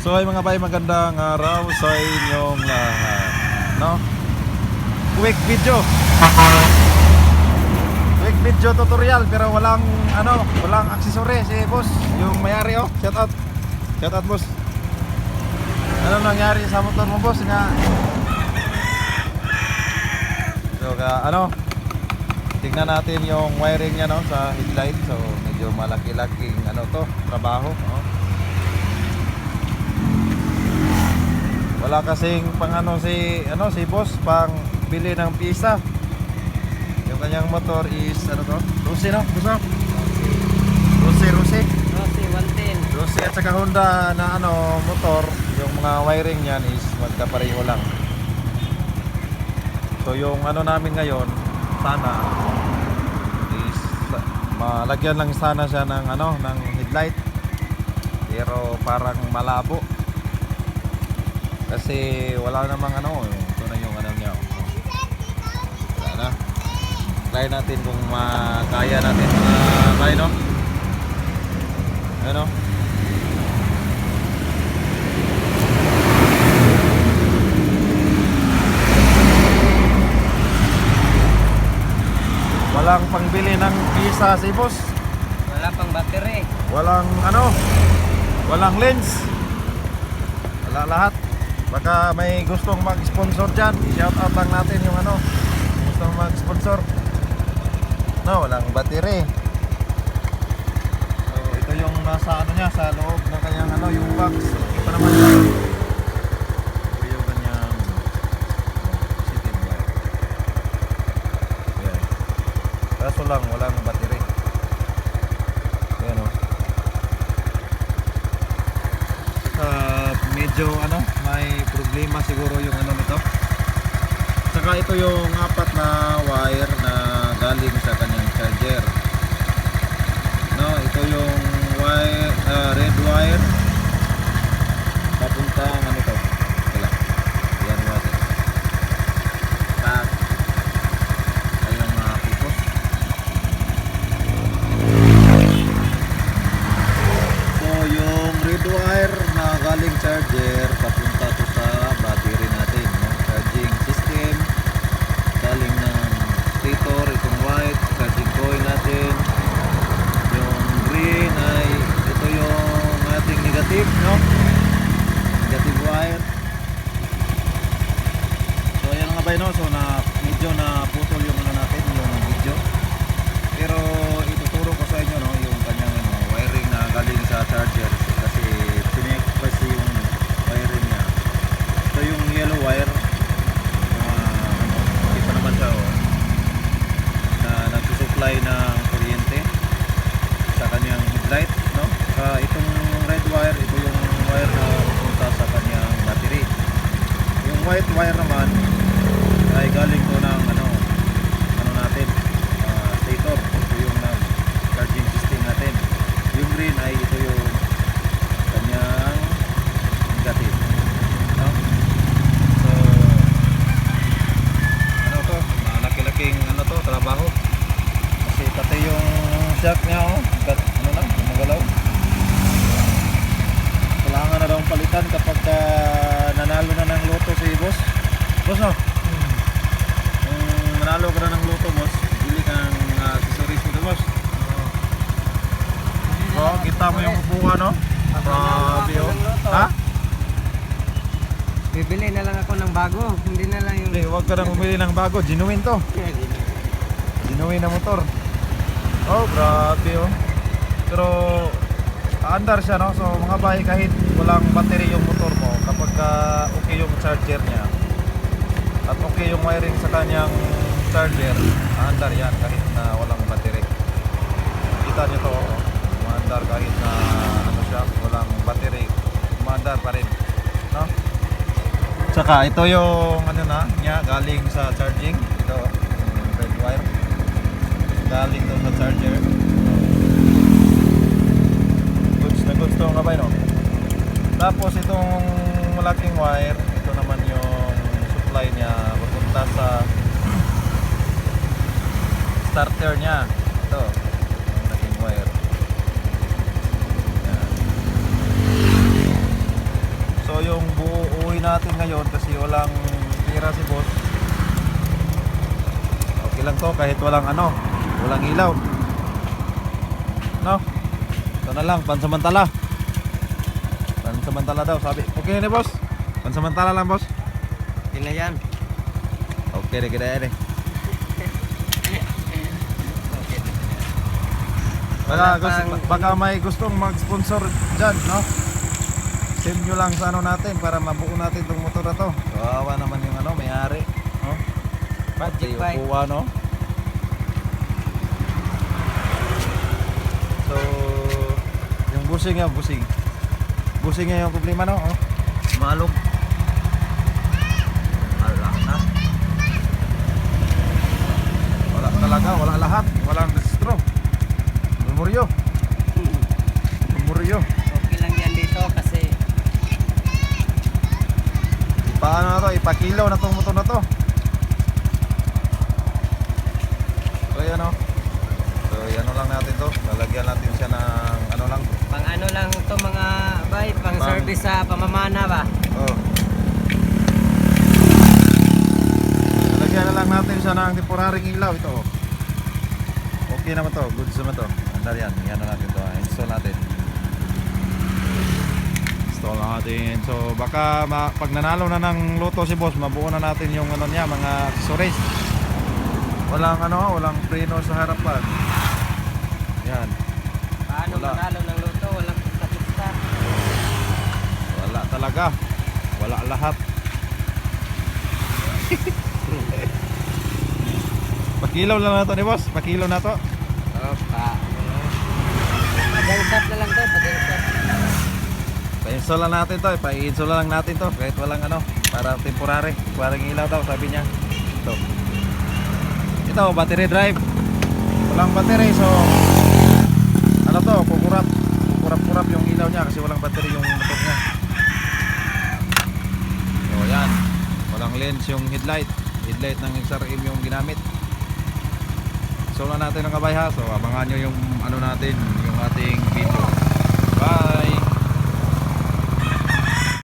So ay mga bay, magandang araw sa inyong lahat. No? Quick video. Quick video tutorial pero walang ano, walang aksesory si boss, yung mayari oh. Shout out. Shout out boss. Ano nangyari sa motor mo boss nga? So ka ano? Tingnan natin yung wiring niya no sa headlight. So medyo malaki-laking ano to, trabaho, no? Wala kasing pang ano si ano si boss pang bili ng pisa. Yung kanyang motor is ano to? Rossi no? Gusto? Rossi, Rossi. Rossi 110. Rossi at saka Honda na ano motor, yung mga wiring niyan is magkapareho lang. So yung ano namin ngayon, sana is malagyan lang sana siya ng ano ng headlight. Pero parang malabo. Kasi wala namang ano, ito na yung ano niya. Wala na. Try natin kung makaya natin mga kaya no. Ano? Walang pangbili ng visa si boss. Wala pang battery. Walang ano, walang lens. Wala lahat. Baka may gustong mag-sponsor dyan. Shout out lang natin yung ano, gustong mag-sponsor. No, walang battery. So, ito yung nasa ano niya, sa loob ng kanyang ano, yung box. Ito naman. Ito yung kanyang positive wire. Yan. Kaso lang, walang battery. Ayan o. Saka medyo ano, may problema siguro yung ano nito. Saka ito yung apat na wire na galing sa kanyang charger. No, ito yung wire, ah, red wire. Papuntang ano to? Wala. Yan natin. Tak. Ayun mga pupos. So yung red wire na galing charger papunta to sa battery natin, no? Charging system galing ng stator itong white, charging coil natin. Yung green ay ito yung ating negative, no? Negative wire. So ba no? So na medyo na putol yung ano natin, yung video. Pero ituturo ko sa inyo no, yung kanyang ano, wiring na galing sa charger kasi pinek kasi yung wiring niya. Ito yung yellow wire. Ah, ano, pa naman siya oh, na nagsusupply ng kuryente sa kanyang headlight, no? Saka itong red wire, ito yung wire na pupunta sa kanyang battery. Yung white wire naman ay galing to ng ano, ano natin, ah, stator. Ito yung nag charging system natin. Yung green ay ito yung kanyang negative. No? So, ano to? Malaki-laking ano to, trabaho. Kasi pati yung shock niya oh, ano na, gumagalaw. Kailangan na daw palitan kapag ah, nanalo na ng loto si boss. Boss oh. Na loto boss, bili ka ng uh, accessories mo boss. Oh, kita mo yung upuan no? Grabe oh. Ha? Bibili na lang ako ng bago. Hindi na lang yung... Hindi, huwag ka nang bumili ng bago. Genuine to. Genuine na motor. Oh, grabe oh. Pero aandar siya no. So mga bay kahit walang battery yung motor mo, kapag ah, okay yung charger niya at okay yung wiring sa kanyang charger, aandar yan kahit na walang battery. Kita niyo to, oh. Umaandar kahit na ano siya, walang battery. Umaandar pa rin. No? Tsaka ito yung ano na niya galing sa charging. Ito yung red wire. Galing to sa charger. Goods na goods to nga ba no? Tapos itong malaking wire, ito naman yung supply niya papunta sa starter niya. Ito, yung naging wire. Yan. yung buo uwi natin ngayon kasi walang pira si boss. Okay lang to kahit walang ano, walang ilaw. No? Ito na lang, pansamantala. Pansamantala daw, sabi. Okay na boss? Pansamantala lang boss? Yun na yan. Okay, kita rin. Baka, gusto, baka may gustong mag-sponsor dyan, no? Send nyo lang sa ano natin para mabuo natin itong motor na to. Kawawa naman yung ano, may-ari. No? Pati yung kuha, no? So, yung busing yan, busing. Busing yung problema, no? Oh. Malog. Wala na. Wala talaga, wala lahat. Walang registro. Memoryo. Memoryo. Okay lang yan dito kasi Paano na to? Ipakilaw na tong motor na to. So yan o. So yan lang natin to. Lalagyan natin siya ng ano lang. pang ano lang to mga bay, pang Pang- service sa pamamana ba? Oh. Lalagyan na lang natin siya ng temporaring ilaw ito. oh. Okay naman to. Goods naman to. Andar yan. Yan na natin to. Install natin. Install natin. So baka ma- pag nanalo na ng loto si boss, mabuo na natin yung ano niya, mga accessories. Walang ano, walang preno sa harapan. Yan. Paano Wala. manalo ng luto? Walang pista-pista. Wala talaga. Wala lahat. Pakilaw lang na to ni boss. Pakilaw na to. Oh, pa. Pag-usap na lang to, pag-usap. Pa-install lang natin to. eh. Pa-install lang natin to. Kahit walang ano. Para temporary. Parang ilaw daw sabi niya. Ito. Ito, battery drive. Walang battery so ano to, kukurap. Kukurap-kurap yung ilaw niya kasi walang battery yung motor niya. So yan. Walang lens yung headlight. Headlight ng XRM yung ginamit. So lang natin ang kabay ha. So abangan nyo yung ano natin, ating video. Bye!